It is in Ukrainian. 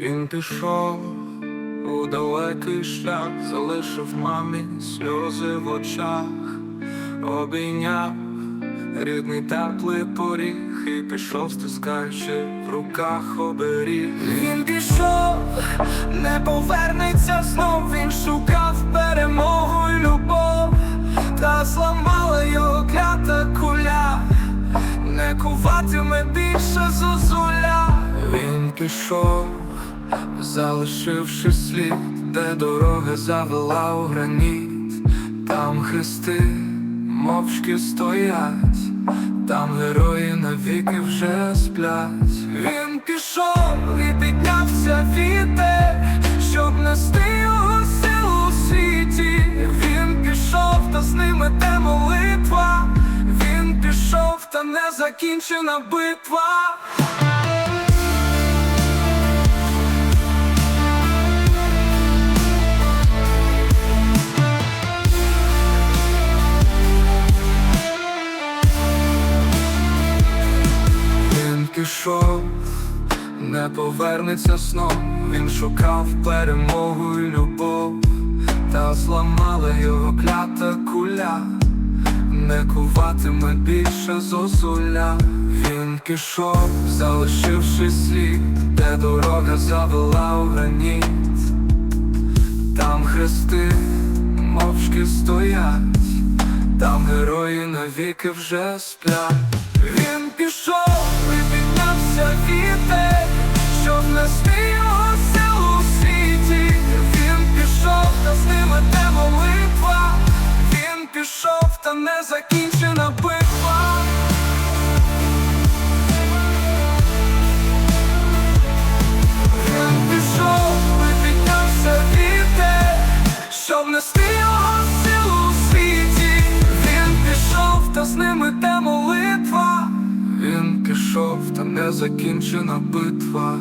Він пішов у далекий шлях, залишив мамі сльози в очах, обійняв рідний теплий поріг і пішов, стискаючи в руках оберіг. Він пішов, не повернеться знов, він шукав перемогу й любов, та зламала його клята куля, не куватиме більше зозуля. Він пішов, залишивши слід, де дорога завела у граніт, там хрести мовчки стоять, там герої навіки вже сплять. Він пішов і піднявся вітер, щоб нести його силу у світі. Він пішов, та з ними те молитва. Він пішов, та не закінчена битва. Пішов, не повернеться знов, він шукав перемогу і любов, та зламала його клята куля, не куватиме більше зозуля. Він пішов, залишивши слід, де дорога завела у граніт, там хрести мовчки стоять. Там герої навіки вже сплять. Він пішов пішов, та не закінчена битва. Він пішов і піднявся вітер, щоб нести його силу у світі. Він пішов, та з ними те молитва. Він пішов, та не закінчена битва.